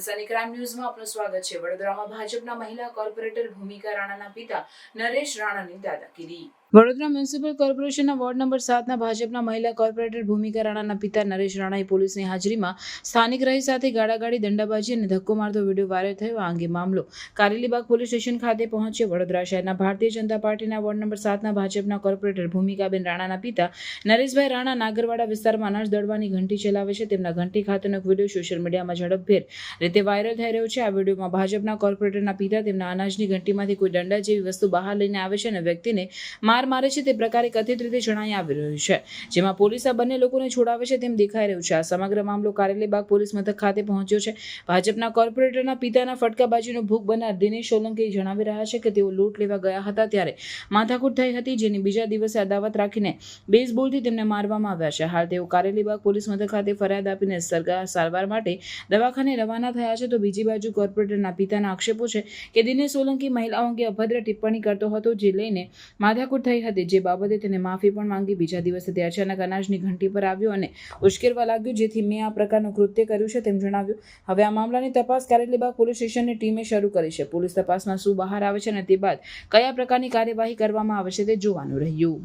Sunny crime ન્યૂઝમાં આપનું સ્વાગત છે. વડોદરામાં ભાજપના મહિલા કોર્પોરેટર ભૂમિકા રાણાના પિતા નરેશ રાણાની દાદાગીરી. વડોદરા મ્યુનિસિપલ કોર્પોરેશનના વોર્ડ નંબર સાતના ભાજપના મહિલા કોર્પોરેટર ભૂમિકા રાણાના પિતા નરેશ રાણાએ પોલીસની હાજરીમાં સ્થાનિક રહી સાથે ગાડાગાડી, દંડાબાજી અને ધક્કો મારતો વીડિયો વાયરલ થયો. આ અંગે મામલો કારેલીબાગ પોલીસ સ્ટેશન ખાતે પહોંચ્યો. વડોદરા શહેરના ભારતીય જનતા પાર્ટીના વોર્ડ નંબર સાતના ભાજપના કોર્પોરેટર ભૂમિકાબેન રાણાના પિતા નરેશભાઈ રાણા નાગરવાડા વિસ્તારમાં અનાજ દળવાની ઘંટી ચલાવે છે. તેમના ઘંટી ખાતેનો એક વીડિયો સોશિયલ મીડિયામાં ઝડપભેર રીતે વાયરલ થઈ રહ્યો છે. આ વિડીયોમાં ભાજપના કોર્પોરેટરના પિતા તેમના અનાજની ઘંટીમાંથી કોઈ દંડા જેવી વસ્તુ બહાર લઈને આવે છે અને વ્યક્તિને માર મારે છે તે પ્રકારે કથિત રીતે જણાઈ આવી રહ્યું છે. જેમાં પોલીસ આ બંને લોકોને છોડાવે છે તેમ દેખાઈ રહ્યું છે. આ સમગ્ર મામલો કારેલીબાગ પોલીસ મથક ખાતે પહોંચ્યો છે. ભાજપના કોર્પોરેટરના પિતાના ફટકાબાજીનો ભોગ બનનાર દિનેશ સોલંકી જણાવી રહ્યા છે કે તેઓ લૂંટ લેવા ગયા હતા ત્યારે માથાકૂટ થઈ હતી, જેની બીજા દિવસે અદાવત રાખીને બેઝબોલથી તેમને મારવામાં આવ્યા છે. હાલ તેઓ કારેલીબાગ પોલીસ મથક ખાતે ફરિયાદ આપીને સરકાર સારવાર માટે દવાખાને રવાના થયા છે. તો બીજી બાજુ કોર્પોરેટરના પિતાના આક્ષેપો છે કે દિનેશ સોલંકી મહિલાઓ અંગે અભદ્ર ટિપ્પણી કરતો હતો, જે લઈને માથાકૂટ થઈ હતી. જે બાબતે તેને માફી પણ માંગી બીજા દિવસે તે અચાનક અનાજની ઘંટી પર આવ્યો અને ઉશ્કેરવા લાગ્યો. જેથી મેં આ પ્રકારનું કૃત્ય કર્યું છે તેમ જણાવ્યું. હવે આ મામલાની તપાસ કારેલીબાગ પોલીસ સ્ટેશનની ટીમે શરૂ કરી છે. પોલીસ તપાસમાં શું બહાર આવે છે અને તે બાદ કયા પ્રકારની કાર્યવાહી કરવામાં આવે છે તે જોવાનું રહ્યું.